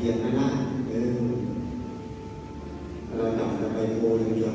พียงไม่ได้เออเราจับแต่ไปโพอย่างเดียว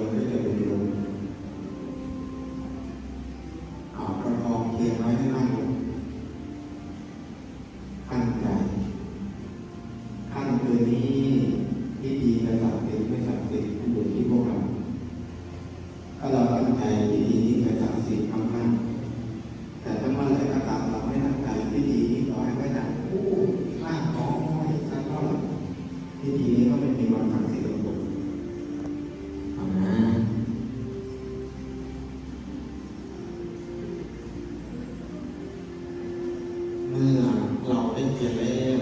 ที่ดีนี้ก็ไม่มีวันสักดิ์สิทธิ์หรอกเอานะเมื่อเราได้เพียรแล้ว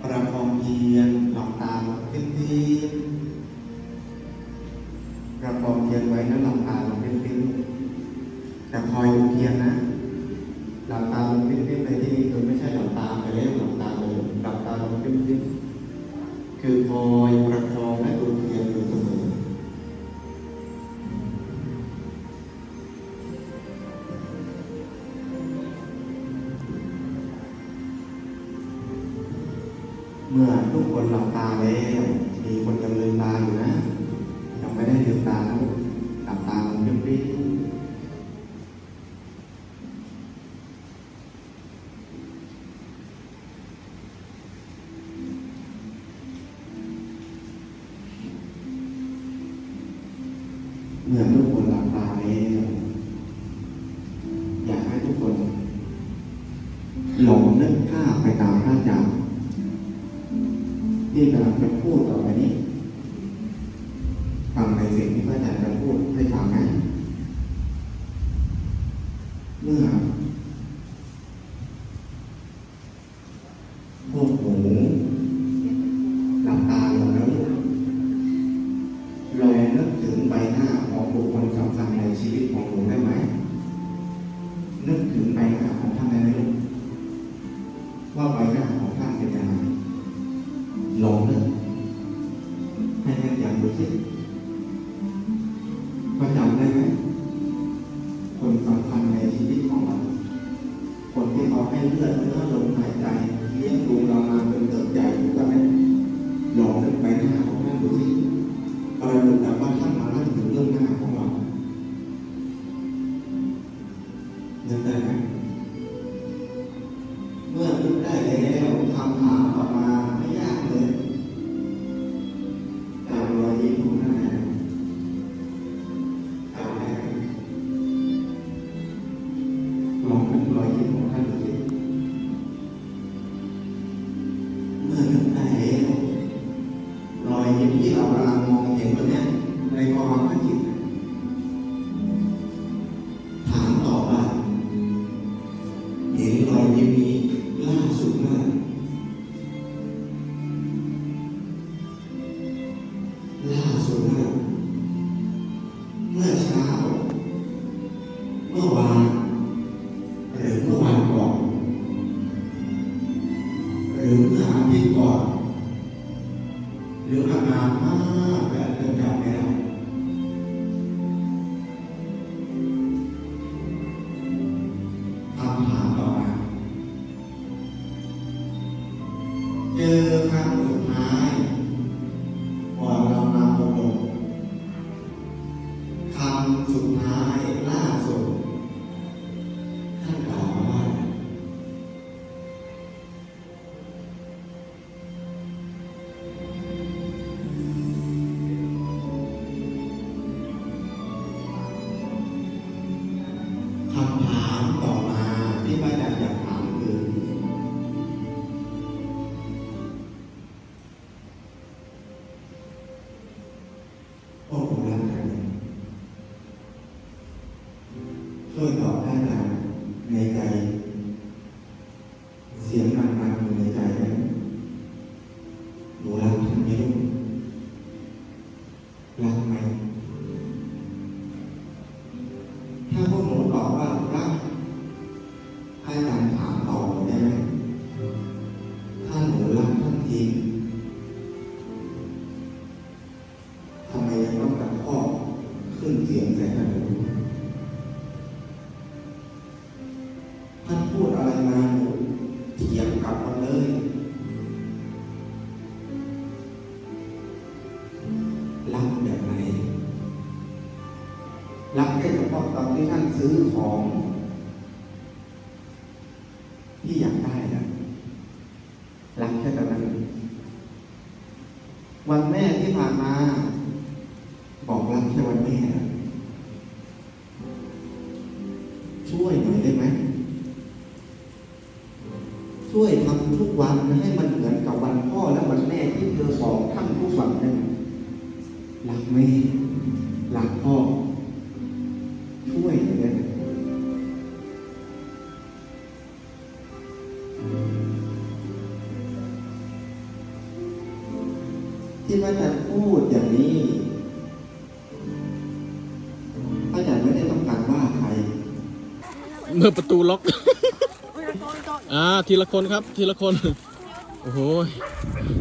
ประคองเพียรหลับตาลงเพียรประคองเพียรไว้แล้วหลับตาลงเพียรแต่คอยดูเพียรนะหลับตาลงเพียรในที่นี้คือไม่ใช่หลับตาไปแล้วหลับตาเลยหลับตาลงเพียร คือคอยประคองและดูเพียรอยู่เสมอเมื่อทุกคนหลับตาแล้ว ที่กำลังจะพูดต่อไปนี้ฟังในสิ่งที่พระอาจารย์จะพูดให้ฟังนะเมื่อพวกหมูหลับตาลงแล้วลองนึกถึงใบหน้าของบุคคลสำคัญในชีวิตของหนูได้ไหมนึกถึงใบหน้าของท่านได้ไหมลูกว่าใบหน้า สิว่าจำได้ไหมคนสำคัญในชีวิตของเรา คนที่เขาให้เลือดเนื้อลมหายใจ ที่ก่อนหรืออานานมาก ช่วยตอบได้ทางในใจ เสียงมันๆอยู่ในใจนั้นหนูรักท่านไหมลูกรักไหมถ้าพวกหนูตอบว่ารักให้การถามตอบได้ไหมถ้าหนูรักท่านจริงทำไมยังต้องกัะพอขึ้นเสียงใส่ท่านหนู วันแม่ที่ผ่านมา บอกรักแค่วันแม่ ที่พระอาจารย์พูดอย่างนี้พระอาจารย์ไม่ได้ต้องการว่าใครเมื่อประตูล็อก อ่า ทีละคนครับ ทีละคน โอ้โห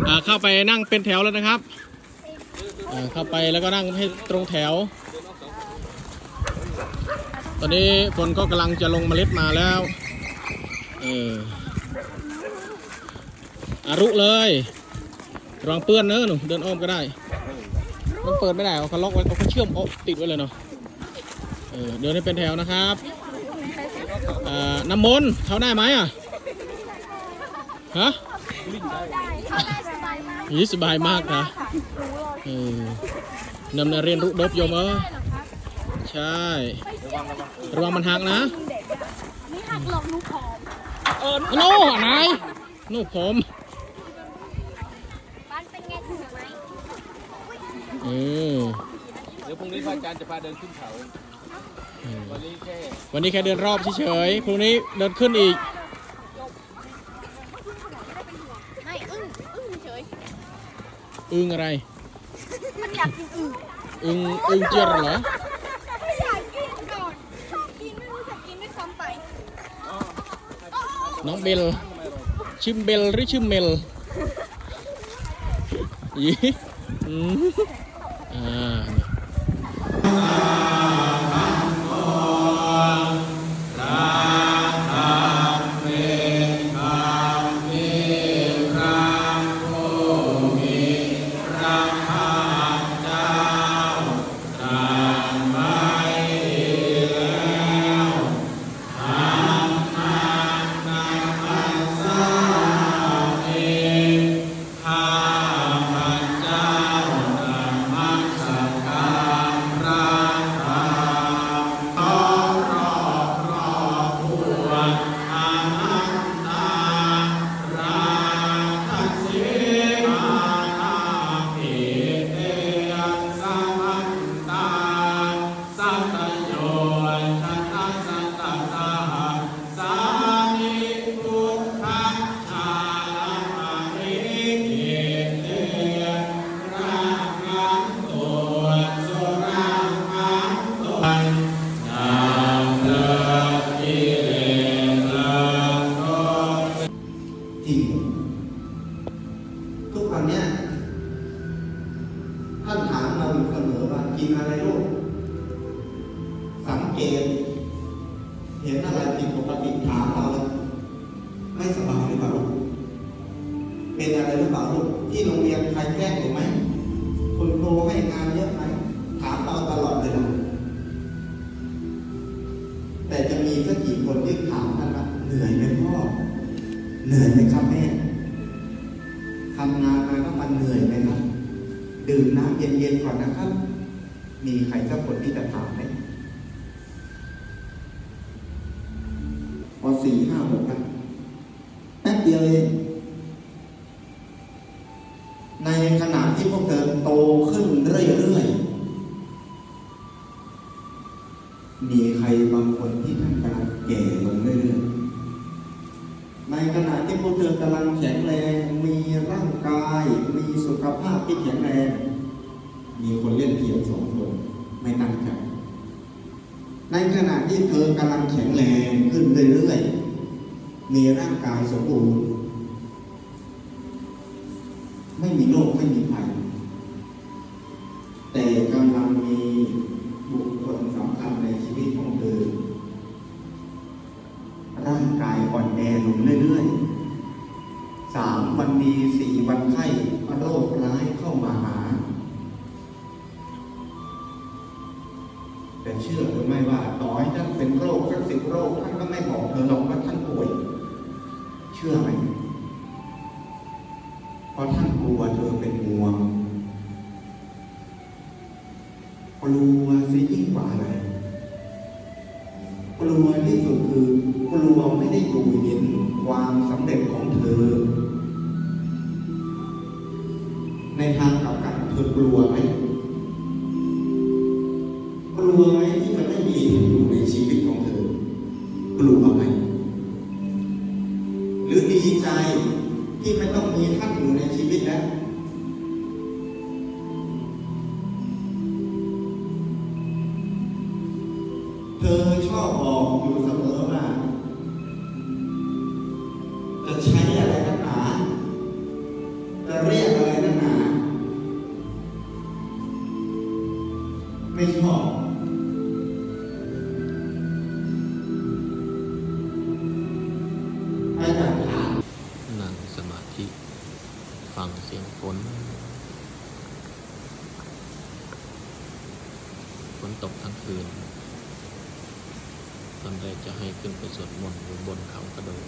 อ่า เข้าไปนั่งเป็นแถวแล้วนะครับ อ่า เข้าไปแล้วก็นั่งให้ตรงแถว ตอนนี้ฝนก็กำลังจะลงเมล็ดมาแล้ว เอออารุเลย ระวังเปื้อนเนอะหนูเดินอ้อมก็ได้มันเปิดไม่ได้เอาเขาล็อกไว้เขาเชื่อมเอาติดไว้เลยเนาะเออเดินให้เป็นแถวนะครับอ่าน้ำมนต์เข้าได้ไหมอะฮะเข้าได้สบายมากยี่สบายมากนะเออนำเรียนรู้ดบโยมเออใช่ระวังมันหักนะไม่หักหรอกหนูผอมโน่ไหนโน่ผม บ้านเป็นไงถึงไหม เออเดี๋ยวพรุ่งนี้พระอาจารย์จะพาเดินขึ้นเขาเออวันนี้แค่วันนี้แค่เดินรอบเฉยๆพรุ่งนี้เดินขึ้นอีก ไม่อึ้งอึ้งเฉยอึ้งอะไร มันอยากกินอึ้งอึ้งอึ้งเจียรเหรอ ไม่อยากกินก่อนชอบกินไม่รู้จะกินไม่ซ้ำไปน้องเบล ชื่อเบลหรือชื่อเมลยี่อืม กล้งหรือไหม คุณครูให้งานเยอะไหม ถามเราตลอดเลยนะแต่จะมีสักกี่คนที่ถามท่านว่าเหนื่อยไหมพ่อ เหนื่อยไหมครับแม่ทำงานมาก็มันเหนื่อยไหมครับ ดื่มน้ำเย็นๆก่อนนะครับ มีใครสักคนที่จะถามไหมพอสี่ห้าหกนะแป๊บเดียวเอง ในขณะที่พ วกเธอโตขึ้นเรื่อยๆ มีใครบางคนที่ท่านกำลังแก่ลงเรื่อยๆ ในขณะที่พวกเธอกำลังแข็งแรง มีร่างกาย มีสุขภาพที่แข็งแรง มีคนเล่นเกมสองคนไม่ตั้งใจในขณะที่เธอกำลังแข็งแรงขึ้นเรื่อยๆ มีร่างกายสมบูรณ์ ไม่มีโรคไม่มีภัย แต่กำลังมีบุคคลสำคัญในชีวิตของเธอร่างกายอ่อนแอลงเรื่อยๆสามวันดีสี่วันไข้โรคร้ายเข้ามาหา แต่เชื่อหรือไม่ว่าต่อให้ท่านเป็นโรคสักสิบโรคท่านก็ไม่บอกเธอหรอกว่าท่านป่วย เชื่อไหมเพราะท่านกลัวเธอเป็นห่วง ลัวสิยิ่งกว่าอะไรกลัวที่สุดคือกลัวไม่ได้อยู่เห็นความสำเร็จของเธอ ในทางกลับกันเธอกลัวไหมกลัวไหมที่มันไม่มีอยู่ในชีวิตของเธอ กลัวไหมหรือดีใจที่ไม่ต้องมีท่านอยู่ในชีวิตแล้ว บ นไปสวดมนต์อยู่บนเขากระโดง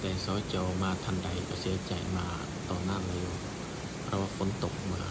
แต่ซอยเจามาทันใดก็เสียใจมาต่อหน้าเลยเพราะว่าฝนตกมา